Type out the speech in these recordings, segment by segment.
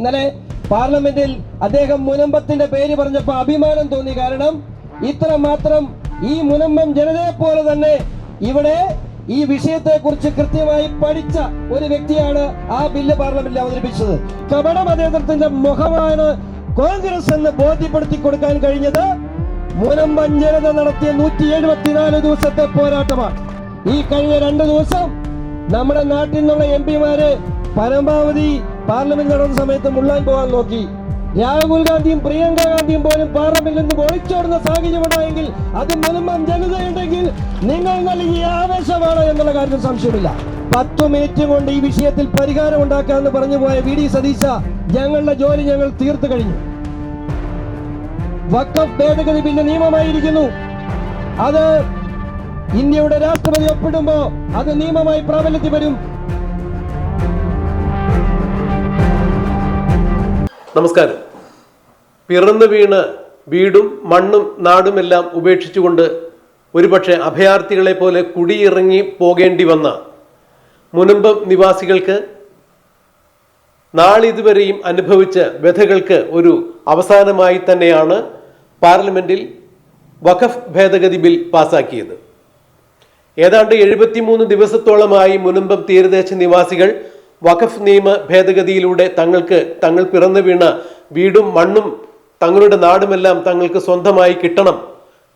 ഇന്നലെ പാർലമെന്റിൽ അദ്ദേഹം മുനമ്പത്തിന്റെ പേര് പറഞ്ഞപ്പോ അഭിമാനം തോന്നി. കാരണം ഇത്ര മാത്രം ഈ മുനമ്പം ജനതയെ പോലെ തന്നെ ഇവിടെ ഈ വിഷയത്തെ കുറിച്ച് കൃത്യമായി പഠിച്ച ഒരു വ്യക്തിയാണ് ആ ബില്ല് പാർലമെന്റിൽ അവതരിപ്പിച്ചത്. കപട മതേതരത്തിന്റെ മുഖമാണ് കോൺഗ്രസ് എന്ന് ബോധ്യപ്പെടുത്തി കൊടുക്കാൻ കഴിഞ്ഞത് മുനമ്പം ജനത നടത്തിയ നൂറ്റി എഴുപത്തിനാല് ദിവസത്തെ പോരാട്ടമാണ്. ഈ കഴിഞ്ഞ രണ്ട് ദിവസം നമ്മുടെ നാട്ടിൽ നിന്നുള്ള എം പിമാര് പരമാവധി പാർലമെന്റ് നടന്ന സമയത്ത് മുള്ളാൻ പോകാൻ നോക്കി. രാഹുൽ ഗാന്ധിയും പ്രിയങ്ക ഗാന്ധിയും പോലും പാർലമെന്റിൽ നിന്ന് ഒളിച്ചോടുന്ന സാഹചര്യം ഉണ്ടായെങ്കിൽ അത് മിനിമം ജനതയുണ്ടെങ്കിൽ നിങ്ങൾ നൽകിയ ആവേശമാണ് എന്നുള്ള കാര്യത്തിൽ സംശയമില്ല. പത്തു മിനിറ്റ് കൊണ്ട് ഈ വിഷയത്തിൽ പരിഹാരം ഉണ്ടാക്കാമെന്ന് പറഞ്ഞു പോയ വി ഡി സതീശ ഞങ്ങളുടെ ജോലി ഞങ്ങൾ തീർത്തു കഴിഞ്ഞു. വക്കഫ് ഭേദഗതി ബില്ല് നിയമമായിരിക്കുന്നു. അത് ഇന്ത്യയുടെ രാഷ്ട്രപതി ഒപ്പിടുമ്പോ അത് നിയമമായി പ്രാബല്യത്തിൽ വരും. നമസ്കാരം. പിറന്നു വീണ് വീടും മണ്ണും നാടുമെല്ലാം ഉപേക്ഷിച്ചുകൊണ്ട് ഒരുപക്ഷെ അഭയാർത്ഥികളെ പോലെ കുടിയിറങ്ങി പോകേണ്ടി വന്ന മുനമ്പം നിവാസികൾക്ക് നാളിതുവരെയും അനുഭവിച്ച വ്യഥകൾക്ക് ഒരു അവസാനമായി തന്നെയാണ് പാർലമെന്റിൽ വഖഫ് ഭേദഗതി ബിൽ പാസാക്കിയത്. ഏതാണ്ട് എഴുപത്തിമൂന്ന് ദിവസത്തോളമായി മുനമ്പം തീരദേശ നിവാസികൾ വഖഫ് നിയമ ഭേദഗതിയിലൂടെ തങ്ങൾക്ക് തങ്ങൾ പിറന്നു വീണ വീടും മണ്ണും തങ്ങളുടെ നാടുമെല്ലാം തങ്ങൾക്ക് സ്വന്തമായി കിട്ടണം.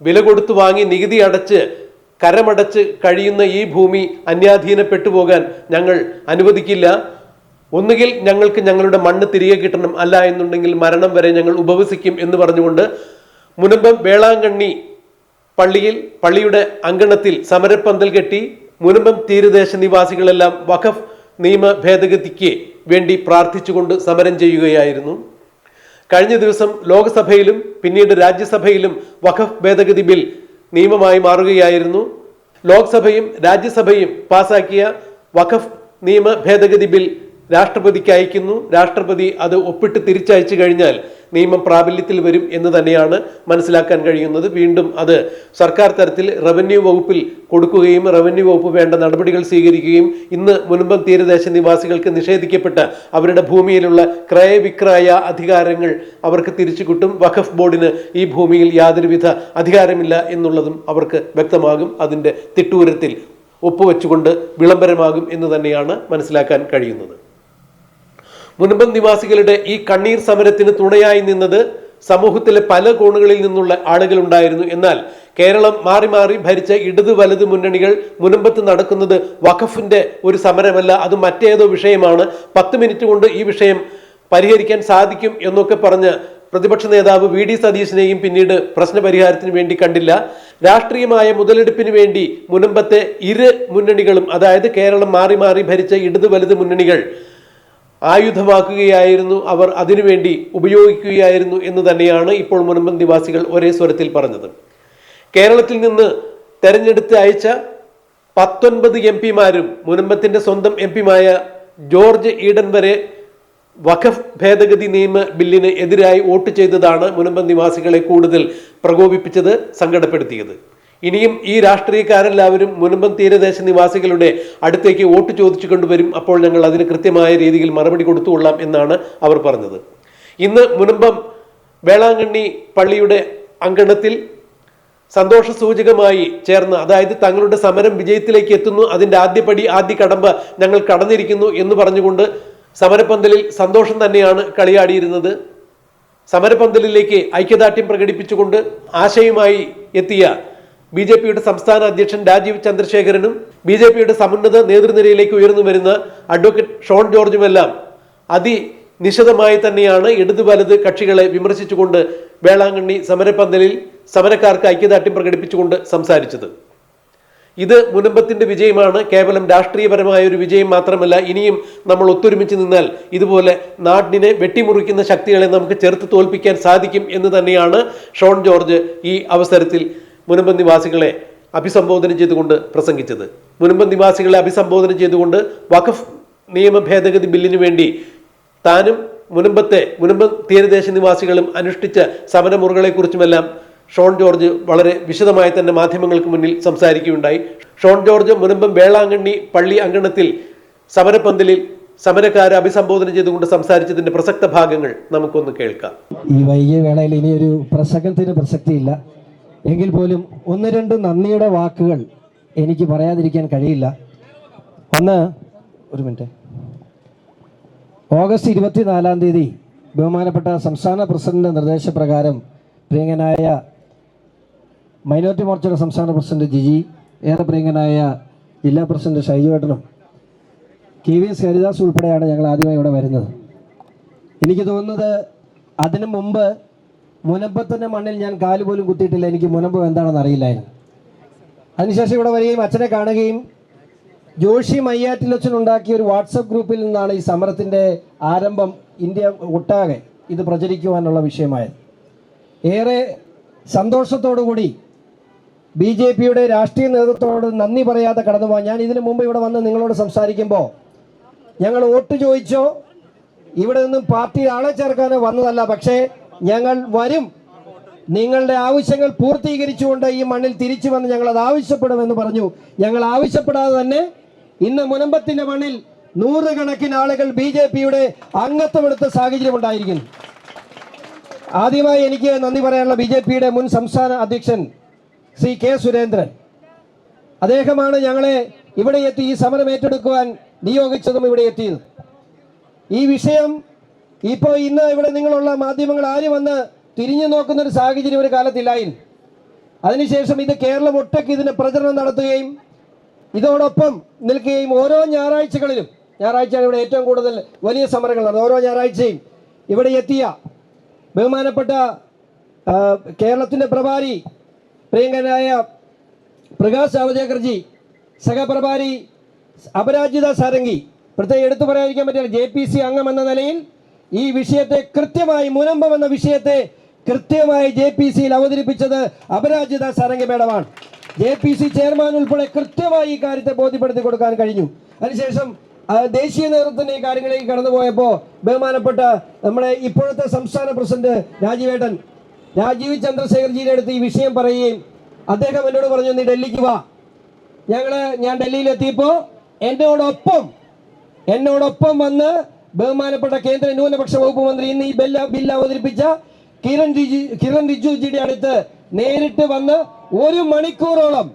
വില കൊടുത്തു വാങ്ങി നികുതി അടച്ച് കരമടച്ച് കഴിയുന്ന ഈ ഭൂമി അന്യാധീനപ്പെട്ടു പോകാൻ ഞങ്ങൾ അനുവദിക്കില്ല. ഒന്നുകിൽ ഞങ്ങൾക്ക് ഞങ്ങളുടെ മണ്ണ് തിരികെ കിട്ടണം അല്ല എന്നുണ്ടെങ്കിൽ മരണം വരെ ഞങ്ങൾ ഉപവസിക്കും എന്ന് പറഞ്ഞുകൊണ്ട് മുനമ്പം വേളാങ്കണ്ണി പള്ളിയിൽ പള്ളിയുടെ അങ്കണത്തിൽ സമരപ്പന്തൽ കെട്ടി മുനമ്പം തീരദേശ നിവാസികളെല്ലാം വഖഫ് നിയമ ഭേദഗതിക്ക് വേണ്ടി പ്രാർത്ഥിച്ചുകൊണ്ട് സമരം ചെയ്യുകയായിരുന്നു. കഴിഞ്ഞ ദിവസം ലോക്സഭയിലും പിന്നീട് രാജ്യസഭയിലും വഖഫ് ഭേദഗതി ബിൽ നിയമമായി മാറുകയായിരുന്നു. ലോക്സഭയും രാജ്യസഭയും പാസാക്കിയ വഖഫ് നിയമ ഭേദഗതി ബിൽ രാഷ്ട്രപതിക്ക് അയക്കുന്നു. രാഷ്ട്രപതി അത് ഒപ്പിട്ട് തിരിച്ചയച്ചു കഴിഞ്ഞാൽ നിയമം പ്രാബല്യത്തിൽ വരും എന്ന് തന്നെയാണ് മനസ്സിലാക്കാൻ കഴിയുന്നത്. വീണ്ടും അത് സർക്കാർ തലത്തിൽ റവന്യൂ വകുപ്പിൽ കൊടുക്കുകയും റവന്യൂ വകുപ്പ് വേണ്ട നടപടികൾ സ്വീകരിക്കുകയും ഇന്ന് മുൻപം തീരദേശ നിവാസികൾക്ക് നിഷേധിക്കപ്പെട്ട അവരുടെ ഭൂമിയിലുള്ള ക്രയവിക്രയ അധികാരങ്ങൾ അവർക്ക് തിരിച്ചു കിട്ടും. വഖഫ് ബോർഡിന് ഈ ഭൂമിയിൽ യാതൊരുവിധ അധികാരമില്ല എന്നുള്ളതും അവർക്ക് വ്യക്തമാകും. അതിന്റെ തിട്ടൂരത്തിൽ ഒപ്പുവെച്ചുകൊണ്ട് വിളംബരമാകും എന്ന് തന്നെയാണ് മനസ്സിലാക്കാൻ കഴിയുന്നത്. മുൻപം നിവാസികളുടെ ഈ കണ്ണീർ സമരത്തിന് തുണയായി നിന്നത് സമൂഹത്തിലെ പല കോണുകളിൽ നിന്നുള്ള ആളുകളുണ്ടായിരുന്നു. എന്നാൽ കേരളം മാറി മാറി ഭരിച്ച ഇടത് വലത് മുന്നണികൾ മുനമ്പത്ത് നടക്കുന്നത് വഖഫിന്റെ ഒരു സമരമല്ല അത് മറ്റേതോ വിഷയമാണ്. പത്ത് മിനിറ്റ് കൊണ്ട് ഈ വിഷയം പരിഹരിക്കാൻ സാധിക്കും എന്നൊക്കെ പറഞ്ഞ് പ്രതിപക്ഷ നേതാവ് വി ഡി സതീശിനെയും പിന്നീട് പ്രശ്നപരിഹാരത്തിന് വേണ്ടി കണ്ടില്ല. രാഷ്ട്രീയമായ മുതലെടുപ്പിന് വേണ്ടി മുനമ്പത്തെ ഇരു മുന്നണികളും അതായത് കേരളം മാറി മാറി ഭരിച്ച ഇടത് വലത് മുന്നണികൾ ആയുധമാക്കുകയായിരുന്നു. അവർ അതിനുവേണ്ടി ഉപയോഗിക്കുകയായിരുന്നു എന്ന് തന്നെയാണ് ഇപ്പോൾ മുനമ്പം നിവാസികൾ ഒരേ സ്വരത്തിൽ പറഞ്ഞത്. കേരളത്തിൽ നിന്ന് തെരഞ്ഞെടുത്ത് അയച്ച പത്തൊൻപത് എം പിമാരും മുനമ്പത്തിന്റെ സ്വന്തം എം പിമായ ജോർജ് ഈഡൻ വരെ വഖഫ് ഭേദഗതി നിയമ ബില്ലിന് എതിരായി വോട്ട് ചെയ്തതാണ് മുനമ്പം നിവാസികളെ കൂടുതൽ പ്രകോപിപ്പിച്ചത് സങ്കടപ്പെടുത്തിയത്. ഇനിയും ഈ രാഷ്ട്രീയക്കാരെല്ലാവരും മുനമ്പം തീരദേശ നിവാസികളുടെ അടുത്തേക്ക് വോട്ട് ചോദിച്ചു കൊണ്ടുവരും. അപ്പോൾ ഞങ്ങൾ അതിന് കൃത്യമായ രീതിയിൽ മറുപടി കൊടുത്തുകൊള്ളാം എന്നാണ് അവർ പറഞ്ഞത്. ഇന്ന് മുനമ്പം വേളാങ്കണ്ണി പള്ളിയുടെ അങ്കണത്തിൽ സന്തോഷ സൂചകമായി ചേർന്ന് അതായത് തങ്ങളുടെ സമരം വിജയത്തിലേക്ക് എത്തുന്നു അതിന്റെ ആദ്യപടി ആദ്യ കടമ്പ ഞങ്ങൾ കടന്നിരിക്കുന്നു എന്ന് പറഞ്ഞുകൊണ്ട് സമരപ്പന്തലിൽ സന്തോഷം തന്നെയാണ് കളിയാടിയിരുന്നത്. സമരപന്തലിലേക്ക് ഐക്യദാർഢ്യം പ്രകടിപ്പിച്ചുകൊണ്ട് ആശയുമായി എത്തിയ ബി ജെ പിയുടെ സംസ്ഥാന അധ്യക്ഷൻ രാജീവ് ചന്ദ്രശേഖരനും ബി ജെ പിയുടെ സമുന്നത നേതൃനിരയിലേക്ക് ഉയർന്നു വരുന്ന അഡ്വക്കേറ്റ് ഷോൺ ജോർജുമെല്ലാം അതി നിശിതമായി തന്നെയാണ് ഇടതു വലത് കക്ഷികളെ വിമർശിച്ചുകൊണ്ട് വേളാങ്കണ്ണി സമരപ്പന്തലിൽ സമരക്കാർക്ക് ഐക്യദാർഢ്യം പ്രകടിപ്പിച്ചുകൊണ്ട് സംസാരിച്ചത്. ഇത് മുനമ്പത്തിന്റെ വിജയമാണ്. കേവലം രാഷ്ട്രീയപരമായ ഒരു വിജയം മാത്രമല്ല ഇനിയും നമ്മൾ ഒത്തൊരുമിച്ച് നിന്നാൽ ഇതുപോലെ നാടിനെ വെട്ടിമുറിക്കുന്ന ശക്തികളെ നമുക്ക് ചെറുത്ത് തോൽപ്പിക്കാൻ സാധിക്കും എന്ന് തന്നെയാണ് ഷോൺ ജോർജ് ഈ അവസരത്തിൽ മുനമ്പം നിവാസികളെ അഭിസംബോധന ചെയ്തുകൊണ്ട് പ്രസംഗിച്ചത്. മുനമ്പൻ നിവാസികളെ അഭിസംബോധന ചെയ്തുകൊണ്ട് വഖഫ് നിയമ ഭേദഗതി ബില്ലിനു വേണ്ടി താനും മുനമ്പത്തെ മുനമ്പ് തീരദേശ നിവാസികളും അനുഷ്ഠിച്ച സമരമുറകളെക്കുറിച്ചുമെല്ലാം ഷോൺ ജോർജ് വളരെ വിശദമായി തന്നെ മാധ്യമങ്ങൾക്ക് മുന്നിൽ സംസാരിക്കുകയുണ്ടായി. ഷോൺ ജോർജ് മുനമ്പം വേളാങ്കണ്ണി പള്ളി അങ്കണത്തിൽ സമരപ്പന്തലിൽ സമരക്കാരെ അഭിസംബോധന ചെയ്തുകൊണ്ട് സംസാരിച്ചതിന്റെ പ്രസക്ത ഭാഗങ്ങൾ നമുക്കൊന്ന് കേൾക്കാം. ഈ വൈകിയ വേളയിൽ ഇനി ഒരു പ്രസംഗത്തിന് പ്രസക്തിയില്ല. എങ്കിൽ പോലും ഒന്ന് രണ്ട് നന്ദിയുടെ വാക്കുകൾ എനിക്ക് പറയാതിരിക്കാൻ കഴിയില്ല. ഒന്ന് ഒരു മിനിറ്റ്. ഓഗസ്റ്റ് ഇരുപത്തിനാലാം തീയതി ബഹുമാനപ്പെട്ട സംസ്ഥാന പ്രസിഡന്റ് നിർദ്ദേശപ്രകാരം പ്രിയങ്കനായ മൈനോറിറ്റി മോർച്ചയുടെ സംസ്ഥാന പ്രസിഡന്റ് ജിജി ഏറെ പ്രിയങ്കനായ ജില്ലാ പ്രസിഡന്റ് ഷൈജുവേട്ടനും കെ വി എസ് ഹരിദാസ് ഉൾപ്പെടെയാണ് ഞങ്ങൾ ആദ്യമായി ഇവിടെ വരുന്നത്. എനിക്ക് തോന്നുന്നത് അതിനു മുമ്പ് മുനമ്പത്തിന്റെ മണ്ണിൽ ഞാൻ കാൽ പോലും കുത്തിയിട്ടില്ല. എനിക്ക് മുനമ്പ് എന്താണെന്ന് അറിയില്ലായിരുന്നു. അതിനുശേഷം ഇവിടെ വരികയും അച്ഛനെ കാണുകയും ജോഷി മയ്യാറ്റിലച്ഛൻ ഉണ്ടാക്കിയ ഒരു വാട്സപ്പ് ഗ്രൂപ്പിൽ നിന്നാണ് ഈ സമരത്തിന്റെ ആരംഭം ഇന്ത്യ ഒട്ടാകെ ഇത് പ്രചരിക്കുവാനുള്ള വിഷയമായത്. ഏറെ സന്തോഷത്തോടുകൂടി ബി ജെ പിയുടെ രാഷ്ട്രീയ നേതൃത്വത്തോട് നന്ദി പറയാതെ കടന്നു പോകാൻ ഞാൻ ഇതിനു മുമ്പ് ഇവിടെ വന്ന് നിങ്ങളോട് സംസാരിക്കുമ്പോൾ ഞങ്ങൾ വോട്ട് ചോദിച്ചോ ഇവിടെ നിന്നും പാർട്ടിയിൽ ആളെ ചേർക്കാനോ വന്നതല്ല. പക്ഷേ ഞങ്ങൾ വരും. നിങ്ങളുടെ ആവശ്യങ്ങൾ പൂർത്തീകരിച്ചുകൊണ്ട് ഈ മണ്ണിൽ തിരിച്ചു വന്ന് ഞങ്ങൾ അത് ആവശ്യപ്പെടുമെന്ന് പറഞ്ഞു. ഞങ്ങൾ ആവശ്യപ്പെടാതെ തന്നെ ഇന്ന് മുനമ്പത്തിന്റെ മണ്ണിൽ നൂറുകണക്കിന് ആളുകൾ ബി ജെ പിയുടെ അംഗത്വമെടുത്ത സാഹചര്യം ഉണ്ടായിരിക്കുന്നു. ആദ്യമായി എനിക്ക് നന്ദി പറയാനുള്ള ബി ജെ പിയുടെ മുൻ സംസ്ഥാന അധ്യക്ഷൻ സി കെ സുരേന്ദ്രൻ. അദ്ദേഹമാണ് ഞങ്ങളെ ഇവിടെ എത്തി ഈ സമരം ഏറ്റെടുക്കുവാൻ നിയോഗിച്ചതും ഇവിടെ എത്തിയത്. ഈ വിഷയം ഇപ്പോൾ ഇന്ന് ഇവിടെ നിങ്ങളുള്ള മാധ്യമങ്ങൾ ആര് വന്ന് തിരിഞ്ഞു നോക്കുന്ന ഒരു സാഹചര്യം ഒരു കാലത്തില്ലായിരുന്നു അതിനുശേഷം ഇത് കേരളം ഒട്ടൊക്കെ ഇതിന് പ്രചരണം നടത്തുകയും ഇതോടൊപ്പം നിൽക്കുകയും ഓരോ ഞായറാഴ്ചകളിലും ഞായറാഴ്ചയാണ് ഇവിടെ ഏറ്റവും കൂടുതൽ വലിയ സമരങ്ങൾ നടന്നത്. ഓരോ ഞായറാഴ്ചയും ഇവിടെ എത്തിയ ബഹുമാനപ്പെട്ട കേരളത്തിന്റെ പ്രഭാരി പ്രിയങ്കനായ പ്രകാശ് ജാവദേക്കർജി സഹപ്രഭാരി അപരാജിത സാരംഗി. പ്രത്യേകം എടുത്തു പറയാതിരിക്കാൻ പറ്റില്ല. ജെ പി സി അംഗം എന്ന നിലയിൽ ഈ വിഷയത്തെ കൃത്യമായി മുനമ്പം എന്ന വിഷയത്തെ കൃത്യമായി ജെ പി സിയിൽ അവതരിപ്പിച്ചത് അപരാജിത സാരംഗമേടമാണ് ജെ പി സി ചെയർമാൻ ഉൾപ്പെടെ കൃത്യമായി ഈ കാര്യത്തെ ബോധ്യപ്പെടുത്തി കൊടുക്കാൻ കഴിഞ്ഞു. അതിനുശേഷം ദേശീയ നേതൃത്വത്തിന്റെ ഈ കാര്യങ്ങളിലേക്ക് കടന്നുപോയപ്പോൾ ബഹുമാനപ്പെട്ട നമ്മുടെ ഇപ്പോഴത്തെ സംസ്ഥാന പ്രസിഡന്റ് രാജീവേട്ടൻ രാജീവ് ചന്ദ്രശേഖർജിയുടെ അടുത്ത് ഈ വിഷയം പറയുകയും അദ്ദേഹം എന്നോട് പറഞ്ഞു നീ ഡൽഹിക്ക് വാ. ഞങ്ങൾ ഞാൻ ഡൽഹിയിൽ എത്തിയപ്പോൾ എന്നോടൊപ്പം എന്നോടൊപ്പം വന്ന് ബഹുമാനപ്പെട്ട കേന്ദ്ര ന്യൂനപക്ഷ വകുപ്പ് മന്ത്രി ഇന്ന് ഈ ബില്ല് ബില്ല് അവതരിപ്പിച്ച കിരൺ റിജു കിരൺ റിജുജിയുടെ അടുത്ത് നേരിട്ട് വന്ന് ഒരു മണിക്കൂറോളം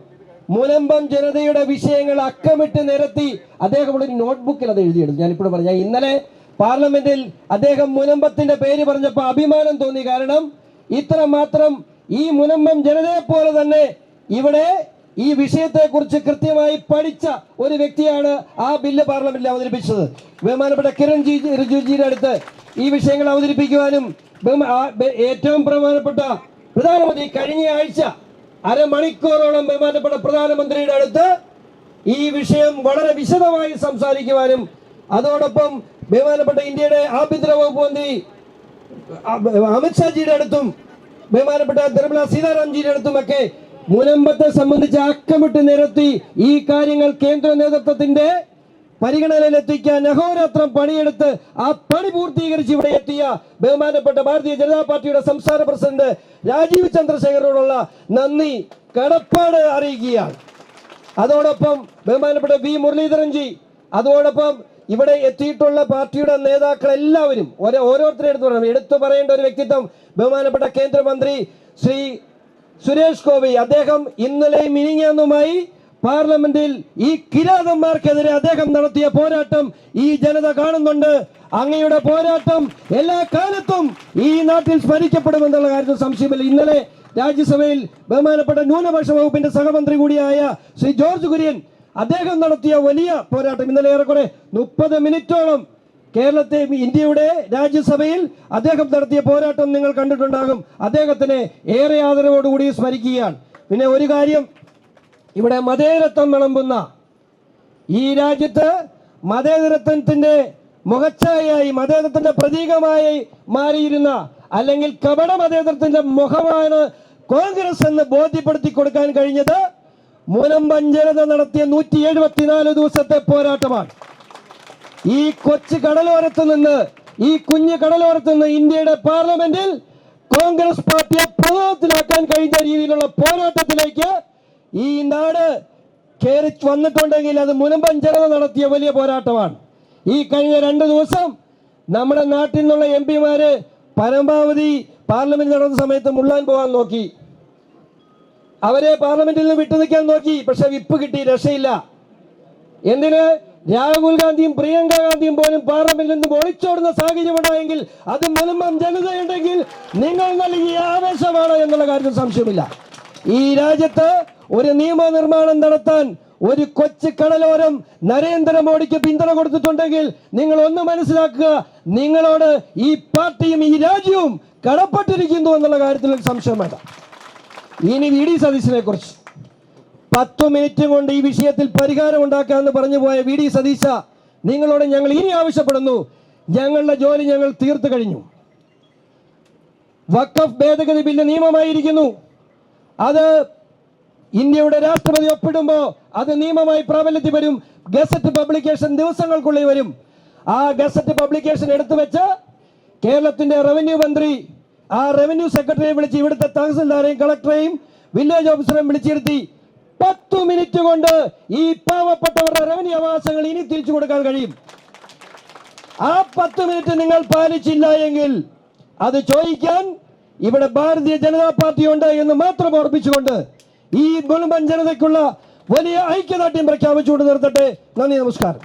മുനമ്പം ജനതയുടെ വിഷയങ്ങൾ അക്കമിട്ട് നിരത്തി അദ്ദേഹം ഒരു നോട്ട്ബുക്കിൽ അത് എഴുതിയെടുത്തു പറഞ്ഞ പറഞ്ഞു ഇന്നലെ പാർലമെന്റിൽ അദ്ദേഹം മുനമ്പത്തിന്റെ പേര് പറഞ്ഞപ്പോൾ അഭിമാനം തോന്നി. കാരണം ഇത്ര മാത്രം ഈ മുനമ്പം ജനതയെ പോലെ തന്നെ ഇവിടെ ഈ വിഷയത്തെക്കുറിച്ച് കൃത്യമായി പഠിച്ച ഒരു വ്യക്തിയാണ് ആ ബില്ല് പാർലമെന്റിൽ അവതരിപ്പിച്ചത്. ബഹുമാനപ്പെട്ട കിരൺ ജി റിജുജിയുടെ അടുത്ത് ഈ വിഷയങ്ങൾ അവതരിപ്പിക്കുവാനും ഏറ്റവും പ്രധാനപ്പെട്ട പ്രധാനമന്ത്രി കഴിഞ്ഞ ആഴ്ച അരമണിക്കൂറോളം ബഹുമാനപ്പെട്ട പ്രധാനമന്ത്രിയുടെ അടുത്ത് ഈ വിഷയം വളരെ വിശദമായി സംസാരിക്കുവാനും അതോടൊപ്പം ബഹുമാനപ്പെട്ട ഇന്ത്യയുടെ ആഭ്യന്തര വകുപ്പ് മന്ത്രി അമിത്ഷാജിയുടെ അടുത്തും ബഹുമാനപ്പെട്ട നിർമ്മല സീതാറാംജിയുടെ അടുത്തുമൊക്കെ മുനമ്പത്തെ സംബന്ധിച്ച് അക്കമിട്ട് നിരത്തി ഈ കാര്യങ്ങൾ കേന്ദ്ര നേതൃത്വത്തിന്റെ പരിഗണനയിലെത്തിക്കാൻ അഹോരാത്രം പണിയെടുത്ത് ആ പണി പൂർത്തീകരിച്ച് ഇവിടെ എത്തിയ ബഹുമാനപ്പെട്ട ഭാരതീയ ജനതാ പാർട്ടിയുടെ സംസ്ഥാന പ്രസിഡന്റ് രാജീവ് ചന്ദ്രശേഖരോടുള്ള നന്ദി കടപ്പാട് അറിയിക്കുകയാണ്. അതോടൊപ്പം ബഹുമാനപ്പെട്ട വി മുരളീധരൻജി അതോടൊപ്പം ഇവിടെ എത്തിയിട്ടുള്ള പാർട്ടിയുടെ നേതാക്കൾ എല്ലാവരും ഓരോ ഓരോരുത്തരെ എടുത്തു പറയണം. എടുത്തു പറയേണ്ട ഒരു വ്യക്തിത്വം ബഹുമാനപ്പെട്ട കേന്ദ്രമന്ത്രി ശ്രീ സുരേഷ് ഗോപി അദ്ദേഹം ഇന്നലെയും മിനിങ്ങാന്നുമായി പാർലമെന്റിൽ ഈ കിരാതന്മാർക്കെതിരെ അദ്ദേഹം നടത്തിയ പോരാട്ടം ഈ ജനത കാണുന്നുണ്ട്. അങ്ങയുടെ പോരാട്ടം എല്ലാ കാലത്തും ഈ നാട്ടിൽ സ്മരിക്കപ്പെടുമെന്നുള്ള കാര്യത്തിൽ സംശയമില്ല. ഇന്നലെ രാജ്യസഭയിൽ ബഹുമാനപ്പെട്ട ന്യൂനപക്ഷ വകുപ്പിന്റെ സഹമന്ത്രി കൂടിയായ ശ്രീ ജോർജ് കുര്യൻ അദ്ദേഹം നടത്തിയ വലിയ പോരാട്ടം. ഇന്നലെ ഏറെക്കുറെ മുപ്പത് മിനിറ്റോളം കേരളത്തെ ഇന്ത്യയുടെ രാജ്യസഭയിൽ അദ്ദേഹം നടത്തിയ പോരാട്ടം നിങ്ങൾ കണ്ടിട്ടുണ്ടാകും. അദ്ദേഹത്തിന് ഏറെ ആദരവോടുകൂടി സ്മരിക്കുകയാണ്. പിന്നെ ഒരു കാര്യം ഇവിടെ മതേതരത്വം വിളമ്പുന്ന ഈ രാജ്യത്ത് മതേതരത്വത്തിന്റെ മുഖച്ഛായയായി മതേതരത്വത്തിന്റെ പ്രതീകമായി മാറിയിരുന്ന അല്ലെങ്കിൽ കപട മതേതരത്തിന്റെ മുഖമാണ് കോൺഗ്രസ് എന്ന് ബോധ്യപ്പെടുത്തി കൊടുക്കാൻ കഴിഞ്ഞത് മുനമ്പൻ ജനത നടത്തിയ നൂറ്റി എഴുപത്തിനാല് ദിവസത്തെ പോരാട്ടമാണ്. ഈ കൊച്ചു കടലോരത്ത് നിന്ന് ഈ കുഞ്ഞു കടലോരത്ത് നിന്ന് ഇന്ത്യയുടെ പാർലമെന്റിൽ കോൺഗ്രസ് പാർട്ടിയെ പ്രഭാവത്തിലാക്കാൻ കഴിഞ്ഞ രീതിയിലുള്ള പോരാട്ടത്തിലേക്ക് ഈ നാട് കയറി വന്നിട്ടുണ്ടെങ്കിൽ അത് മുനമ്പൻ ജനത നടത്തിയ വലിയ പോരാട്ടമാണ്. ഈ കഴിഞ്ഞ രണ്ട് ദിവസം നമ്മുടെ നാട്ടിൽ നിന്നുള്ള എം പിമാര് പരമാവധി പാർലമെന്റ് നടന്ന സമയത്ത് മുള്ളാൻ പോകാൻ നോക്കി. അവരെ പാർലമെന്റിൽ നിന്ന് വിട്ടു നിൽക്കാൻ നോക്കി പക്ഷെ വിപ്പ് കിട്ടി രക്ഷയില്ല. എന്തിന്? രാഹുൽ ഗാന്ധിയും പ്രിയങ്ക ഗാന്ധിയും പോലും പാർലമെന്റിൽ നിന്ന് ഒളിച്ചോടുന്ന സാഹചര്യം ഉണ്ടായെങ്കിൽ അത് മലമ്പം ജനതയുണ്ടെങ്കിൽ നിങ്ങൾ നൽകിയ ആവേശമാണ് എന്നുള്ള കാര്യത്തിൽ സംശയമില്ല. ഈ രാജ്യത്ത് ഒരു നിയമനിർമ്മാണം നടത്താൻ ഒരു കൊച്ചു കടലോരം നരേന്ദ്രമോദിക്ക് പിന്തുണ കൊടുത്തിട്ടുണ്ടെങ്കിൽ നിങ്ങൾ ഒന്ന് മനസ്സിലാക്കുക നിങ്ങളോട് ഈ പാർട്ടിയും ഈ രാജ്യവും കടപ്പെട്ടിരിക്കുന്നു എന്നുള്ള കാര്യത്തിൽ സംശയം വേണ്ട ഇനി വി. ഡി. സതീശനെ കുറിച്ച് പത്ത് മിനിറ്റ് കൊണ്ട് ഈ വിഷയത്തിൽ പരിഹാരം ഉണ്ടാക്കാമെന്ന് പറഞ്ഞു പോയ വി ഡി സതീശ നിങ്ങളോട് ഞങ്ങൾ ഇനി ആവശ്യപ്പെടുന്നു. ഞങ്ങളുടെ ജോലി ഞങ്ങൾ തീർത്തു കഴിഞ്ഞു. വക്കഫ് ഭേദഗതി ബില്ല് നിയമമായിരിക്കുന്നു. അത് ഇന്ത്യയുടെ രാഷ്ട്രപതി ഒപ്പിടുമ്പോൾ അത് നിയമമായി പ്രാബല്യത്തിൽ വരും. ഗസറ്റ് പബ്ലിക്കേഷൻ ദിവസങ്ങൾക്കുള്ളിൽ വരും. ആ ഗസറ്റ് പബ്ലിക്കേഷൻ എടുത്തു വെച്ച് കേരളത്തിന്റെ റവന്യൂ മന്ത്രി ആ റവന്യൂ സെക്രട്ടറിയെ വിളിച്ച് ഇവിടുത്തെ തഹസിൽദാരെയും കളക്ടറെയും വില്ലേജ് ഓഫീസറെയും വിളിച്ചിരുത്തി പത്തു മിനിറ്റ് കൊണ്ട് ഈ പാവപ്പെട്ടവരുടെ റവന്യൂ അവകാശങ്ങൾ ഇനി തിരിച്ചു കൊടുക്കാൻ കഴിയും. ആ പത്ത് മിനിറ്റ് നിങ്ങൾ പാലിച്ചില്ല എങ്കിൽ അത് ചോദിക്കാൻ ഇവിടെ ഭാരതീയ ജനതാ പാർട്ടി ഉണ്ട് എന്ന് മാത്രം ഓർപ്പിച്ചുകൊണ്ട് ഈ മുഴുവൻ ജനതയ്ക്കുള്ള വലിയ ഐക്യദാർഢ്യം പ്രഖ്യാപിച്ചുകൊണ്ട് നിർത്തട്ടെ. നന്ദി നമസ്കാരം.